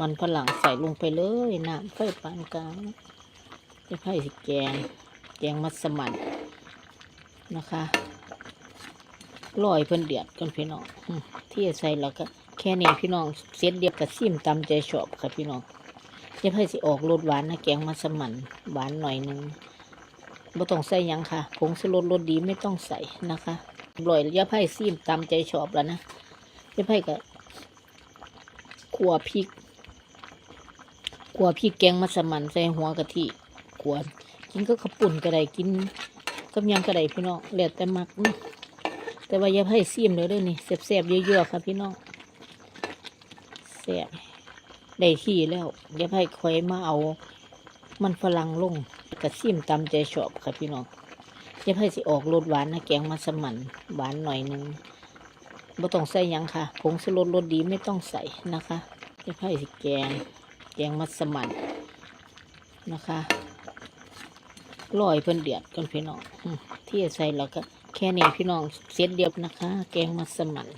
มันฝรั่งใส่ลงไปเลยน้ำไฟปานกลางจะไผ่สิแกง แกงมัสมั่นนะคะลอยเพิ่นเดือดกันพี่น้องที่ใส่แล้วก็แค่นี้พี่น้องเสร็จเดียบกับซิมตำใจชอบค่ะพี่น้องจะไผ่สิออกรสหวานนะแกงมัสมั่นหวานหน่อยหนึงบ่ต้องใส่ยังค่ะผงชูรสรสดีไม่ต้องใส่นะคะลอยยาไผ่ซิมตำใจชอบแล้วนะยาไผ่ก็ ขัวพริกขัวพริกแกงมัสมั่นใส่หัวกะทิขัวกินก็ขับปุ่นก็ได้กินกับยังก็ได้พี่น้องแล้วแต่มักนะแต่ว่าอย่าให้ซีมเลยด้อนี่แซ่บๆเยอะๆค่ะพี่น้องแซ่บได้ที่แล้วอย่าให้คอยมาเอามันฝรั่งลงกระซีมตำใจชอบค่ะพี่น้องอย่าให้สิออกรสหวานนะแกงมัสมั่นหวานหน่อยนึง บ่ต้องใส่ยังค่ะ ผงชูรสรสดีไม่ต้องใส่นะคะอย่าให้สิแกง แกงมัสมั่นนะคะลอยเพิ่นเดือดกันพี่น้องที่ใส่แล้วก็แค่นี้พี่น้องเสร็จเรียบนะคะ แกงมัสมั่น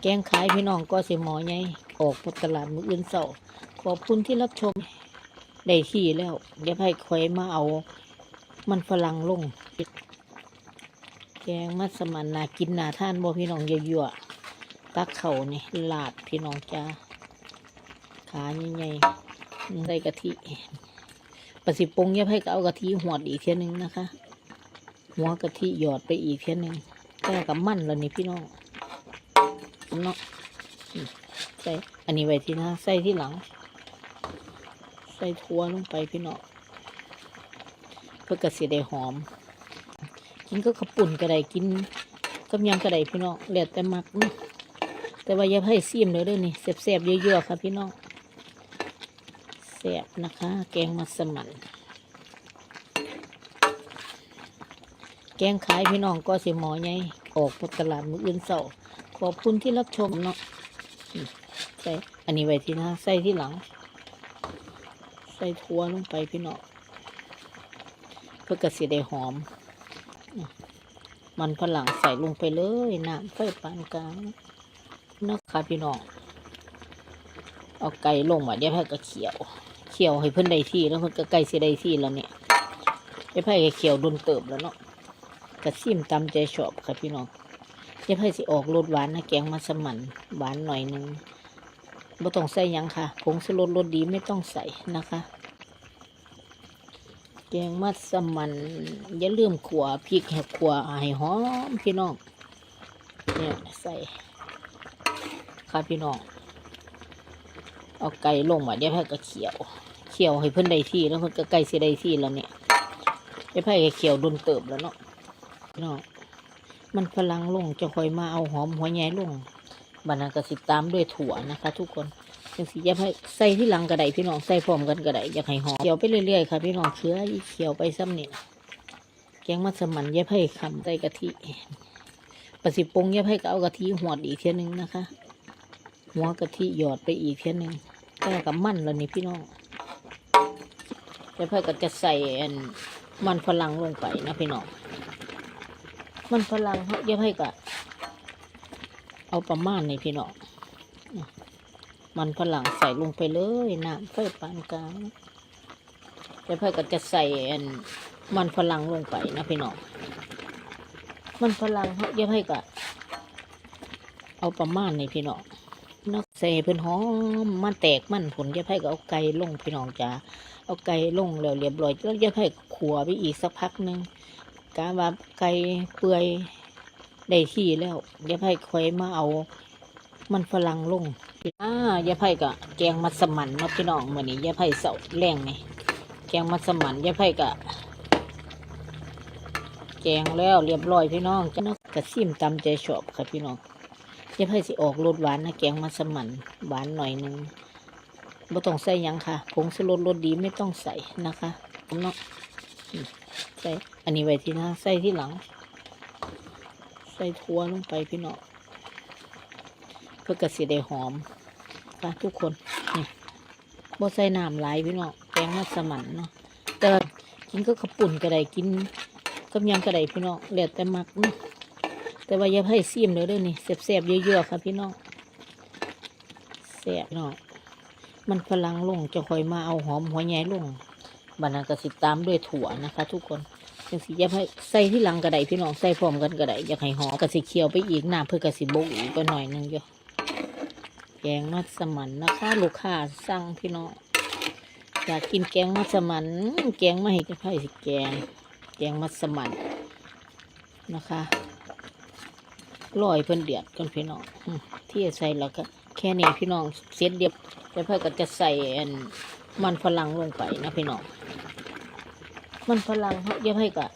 แกงขายพี่น้องก็เสิหมอไงออกตลาดมืออื่นเสาขอบคุณที่รับชมได้ที่แล้วเดี๋ยวให้คอยมาเอา มันฝรั่งลง งมัสมันน่ากินน่าท่านบ่พี่น้องเยอะๆตักเข่านี่ลาดพี่น้องจ้าขาใหญ่ๆใส่กะทิประสิปงเยับให้ก็เอากะทิหวดอีกเทียหนึงนะคะ หัวกะทิหยอดไปอีกเทียหนึงแต่กับมันแล้วนี่พี่น้องเนาะอืมใส่อันนี้ไว้ที่หน้าใส่ที่หลัง ใส่ทั่วลงไปพี่น้องเพื่อกระเสียได้หอม กินก็ขับปุ่นก็ได้กินกับยังก็ได้พี่น้องแล้วแต่มักนะแต่ว่าอย่าให้ซีมเลยเด้อนี่แซ่บๆเยอะๆค่ะพี่น้องแซ่บนะคะ แกงมัสมั่นแกงขายพี่น้องก็สิหมอไงออกตลาดมืออื่นเสาขอบคุณที่รับชมเนาะใส่อันนี้ไว้ที่หน้าใส่ที่หลัง ใส่ทั่วลงไปพี่น้องเพื่อกระเสียได้หอม มันฝรั่งใส่ลงไปเลยน้ำไฟปานกลางนะคะพี่น้อง เอาไก่ลงมาเดี๋ยวให้ก็เขียว เขียวให้เพิ่อนได้ที่แล้วเพิ่อนก็ไก่เสิได้ที่แล้วเนี่ยเดี๋ยวให้ก็เขียวโดนเติบแล้วเนาะกระซิมตำใจชอบค่ะพี่น้องเดี๋ยวให้สิออกรสหวานนะแกงมัสมั่นหวานหน่อยหนึงบ่ต้องใส่ยังค่ะผงชูรสรสดีไม่ต้องใส่นะคะ แกงมัสมันอย่าลืมขัวพริกให้ขัวให้หอมพี่น้องเนี่ยใส่ค่ะพี่น้องเอาไก่ลงมาเดี๋ยวให้ก็เขียวเขียวให้เพิ่นได้ที่แล้วเพิ่นก็ไก่เสิได้ที่แล้วเนี่ยเดี๋ยวให้ก็เขียวโดนเติบแล้วเนาะพี่น้องมันฝรั่งลงจะคอยมาเอาหอมหัวใหญ่ลงบัดนั้นก็สิตามด้วยถั่วนะคะ ทุกคน จังสิอย่าให้ใส่ที่หลังก็ได้พี่น้องใส่พร้อมกันก็ได้อยากให้หอมเขียวไปเรื่อยๆค่ะพี่น้องเชื้ออีเขียวไปซ้ำนี่นะแกงมัสมั่นอย่าให้คำใส่กะทิประสิปงอย่าให้ก็เอากะทิหวดอีกเทียนึงนะคะ หัวกะทิหยอดไปอีกเทียนึงแต่กับมันแล้วนี่พี่น้องแล้วเพื่อก็จะใส่มันฝรั่งลงไปนะพี่น้องมันฝรั่งเขาเดี๋ยวให้ก็เอาประมาณนี้พี่น้องอ มันฝรั่งใส่ลงไปเลยน้ำไฟปานกลางแล้วเพื่อก็จะใส่มันฝรั่งลงไปนะพี่น้องมันฝรั่งเขาเดี๋ยวให้ก็เอาประมาณนี้พี่น้องนักใส่เพิ่นหอมมันแตกมันผลเยาไผ่ก็เอาไก่ลงพี่น้องจ้าเอาไก่ลงแล้วเรียบร้อยแล้วเยาไผ่ขัวไปอีกสักพักหนึ่งกาว่าไก่เปื่อยได้ที่แล้วเยาไผ่คอยมาเอา มันฝรั่งลงอ่ายาไผ่ก็แกงมัสมันเนาะพี่น้องมื้อนี้ยาไผ่เสาแรงนี่แกงมัสมันยาไผ่ก็แกงแล้วเรียบร้อยพี่น้องจ้ากระซิมตำใจชอบค่ะพี่น้องจะให้สิออกรสหวานนะแกงมัสมันหวานหน่อยหนึงบ่ต้องใส่ยังค่ะผงชูรสรสดีไม่ต้องใส่นะคะเนาะอืมใส่อันนี้ไว้ที่หน้าใส่ที่หลัง ใส่ทั่วลงไปพี่น้อง พื่อกระสีได้หอมค่ะทุกคนนี่บ่ใส่น้ำหลพี่น้องแกงมัสมั่นเนาะแต่กินก็ขับปุ่นก็ไดกินกับยังก็ไดพี่น้องแล้วแต่มักเนาะแต่ว่าอย่าให้ซีมเลยด้อนี่แซ่บๆเยอะๆค่ะพี่น้องแซ่บเนาะมันพลังลงจะคอยมาเอาหอมหัวใหญ่ลงบัดนั้นก็สิตามด้วยถั่วนะคะ ทุกคนจังสิอย่าให้ใส่ที่หลังกระไดพี่น้องใส่พร้อมกันกระไดอยากให้หอมกระสิเคียวไปอีกน้ำเพื่อกระสิบกอีกก็หน่อยนึงอยู่ แกงมัสมันนะคะ ลูกค้าสั่งพี่น้องอยากกินแกงมัสมันแกงไม่ให้จะไพ่สิแกง แกงมัสมันนะคะลอยเพิ่นเดือดกันพี่น้องที่ใส่แล้วก็แค่นี้พี่น้องเสร็จเรียบแล้วเพื่อก็จะใส่มันฝรั่งลงไปนะพี่น้องมันฝรั่งเขาเย็บให้ก็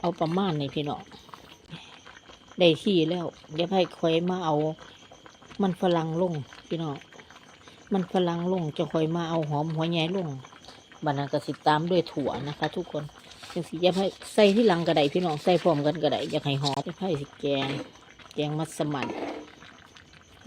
เอาประมาณนี้พี่น้องได้ที่แล้วเย็บให้ค่อยมาเอา มันฝรั่งลงพี่น้องมันฝรั่งลงจะคอยมาเอาหอมหัวใหญ่ลงบัดนั้นก็สิตามด้วยถั่วนะคะ ทุกคนจังสิอย่าให้ใส่ที่หลังกระไดพี่น้องใส่พร้อมกันกระไดอยากให้หอมจะให้สิแกง แกงมัสมั่น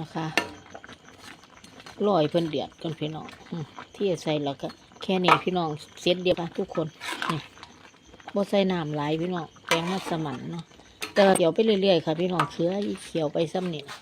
นะคะลอยเพิ่นเดือดกันพี่น้องที่จะใส่แล้วก็แค่นี้พี่น้องเสร็จเดียวนะทุกคนนี่บ่ใส่น้ำหลายพี่น้องแกงมัสมั่นเนาะแต่เดี๋ยวไปเรื่อยๆค่ะพี่น้องเชื้ออีเขียวไปซ้ำนี่นะ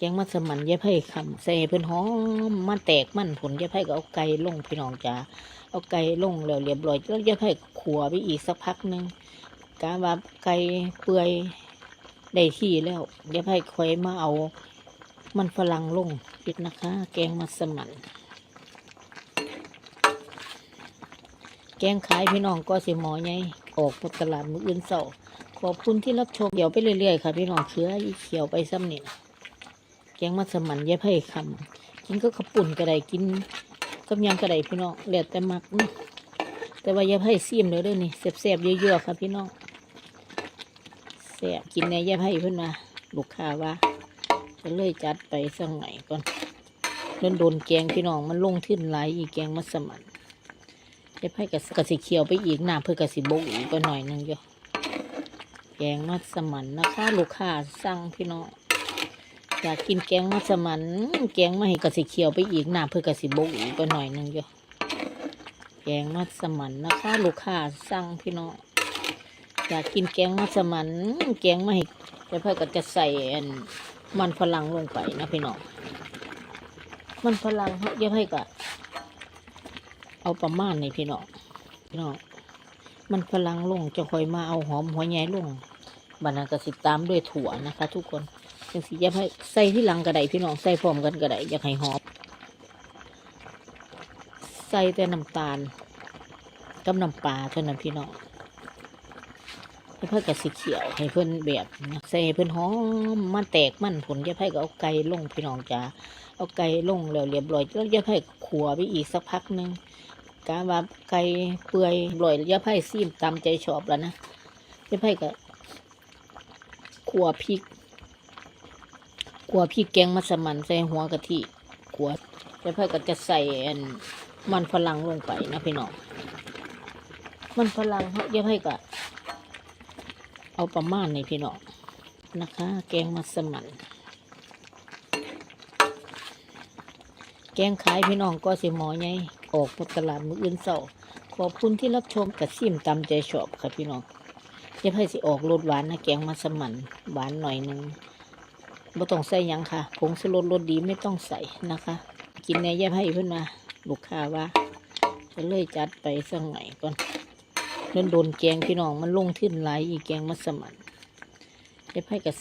แกงมัสมันย่าให้คำใส่เพิ่อนหอมมันแตกมันผลย่าให้ก็เอาไก่ลงพี่น้องจ้าเอาไก่ลงแล้วเรียบร้อยแล้วจะให้ขัวไปอีกสักพักหนึ่งกาว่าไก่เปื่อยได้ที่แล้วเดี๋ยวให้คอยมาเอา มันฝรั่งลงอีกนะคะ แกงมัสมันแกงขายพี่น้องก็สิหมอไงออกตลาดมืออื่นเสาร์ขอบคุณที่รับชมเดี๋ยวไปเรื่อยๆค่ะพี่น้องเชื้ออีเขียวไปซ้ำนี่นะ แกงมัสมั่นย็บให้คำกินก็ขาวปุ่นก็ได้กินกับยังกระไดพี่น้องเหลือแต่มักนะแต่ว่าอย่าให้ซีมเลยเด้อนี่แซ่บๆเยอะๆค่ะพี่น้องแซ่บกินในย่าให้เพิ่นมาลูกค้าว่าจะเลยจัดไปสักหน่อยก่อนโดนโดนแกงพี่น้องมันลงขึ้นไหลอีกแกงมัสมั่นย่าให้กระกระสิเขียวไปอีกหน้ำเพื่อกระสิบกอีกก็หน่อยหนึงอยู่แกงมัสมั่นนะคะลูกค้าสั่งพี่น้อง อยากกินแกงมัสมันแกงไม่ให้กระสิเขียวไปอีกหน้ำเพื่อกระสิบกอีกก็หน่อยหนึงอยู่แกงมัสมันนะคะลูกค้าสั่งพี่น้องอยากกินแกงมัสมันแกงไม่ให้แล้วเพื่อก็จะใส่มันฝรั่งลงไปนะพี่น้องมันฝรั่งเขาเย็บให้ก็เอาประมาณนี้พี่น้องพี่น้องมันฝรั่งลงจะคอยมาเอาหอมหัวใหญ่ลงบัดนั้นก็สิตามด้วยถั่วนะคะ ทุกคน จังสิอย่าให้ใส่ที่หลังกระไดพี่น้องใส่พร้อมกันกระไดอยากให้หอมใส่แต่น้ำตาลกับน้ำปลาเท่านั้นพี่น้องให้เพื่อกระสีเขียวให้เพื่อนแบบใส่เพื่อนหอมมันแตกมันผลยาให้ก็เอาไก่ลงพี่น้องจ้าเอาไก่ลงแล้วเรียบร้อยแล้วยาให้ขัวไปอีกสักพักหนึ่งกาว่าไก่เปื่อยลอยอย่าให้ซีมตามใจชอบแล้วนะยาให้ก็ขัวพริก ขัวพริกแกงมัสมั่นใส่หัวกะทิขัวแล้วเพื่อก็จะใส่มันฝรั่งลงไปนะพี่น้องมันฝรั่งเขาเย็บให้ก็เอาประมาณในพี่น้องนะคะ แกงมัสมั่นแกงขายพี่น้องก็สิหมอไงออกตลาดมืออื่นเสาร์ขอบคุณที่รับชมกระซิมตามใจชอบค่ะพี่น้องเย็บให้สิออกรสหวานนะแกงมัสมั่นหวานหน่อยนึง บ่ต้องใส่ยังค่ะ ผงสลดรสดีไม่ต้องใส่นะคะ กินในแยบให้เพื่อนมาลูกค้าว่าจะเลยจัดไปสักหน่อยก่อนเล่นโดนแกงพี่น้องมันลงขึ้นไหลอีกแกงมัสมันแยบให้กับ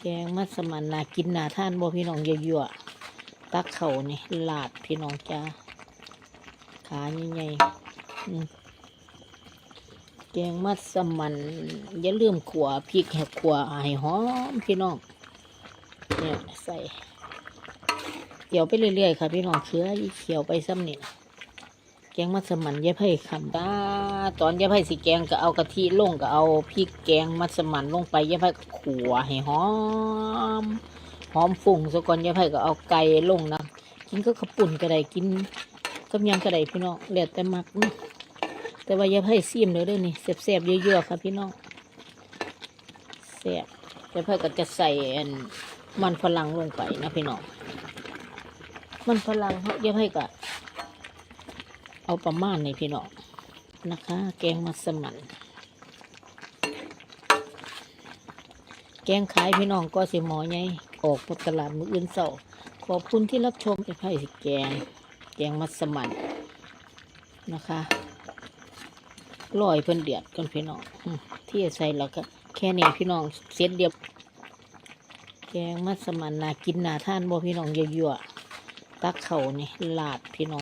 แกงมัสมันนากินนาท่านบ่พี่น้องเยอะๆตักเข่านี่ลาดพี่น้องจ้าขาใหญ่ๆอืม แกงมัสมันอย่าลืมขัวพริกให้ขัวให้หอมพี่น้องเนี่ยใส่เดี๋ยวไปเรื่อยๆค่ะพี่น้องเชื้ออีเขียวไปซ้ำนี่นะแกงมัสมันย่าไผ่คำตาตอนย่าไผ่สิแกงก็เอากะทิลงก็เอาพริกแกงมัสมันลงไปย่าไผ่ก็ขัวให้หอมหอมฝุ่งซะก่อนย่าไผ่ก็เอาไก่ลงนะกินก็ขาปุ่นก็ได้กินกับยังก็ได้พี่น้องเหลือแต่มักเนะ แต่ว่าอย่าให้ซีมเลยด้อนี่แซ่บๆเยอะๆค่ะพี่น้องแซ่บแล้วเพื่อก็จะใส่มันฝรั่งลงไปนะพี่น้องมันฝรั่งเขาอย่าให้ก็เอาประมาณนี้พี่น้องนะคะ แกงมัสมั่นแกงขายพี่น้องก็สิหมอไงออกตลาดมืออื่นเสาร์ขอบคุณที่รับชมจะไพ่สิแกง แกงมัสมั่นนะคะ ลอยเพิ่นเดือดกันพี่น้องที่ใส่แล้วก็แค่นี้พี่น้องเสร็จเดียวแกงมัสมันนากินนาท่านบ่พี่น้องเยอะๆตักเข่านี่ลาดพี่น้อง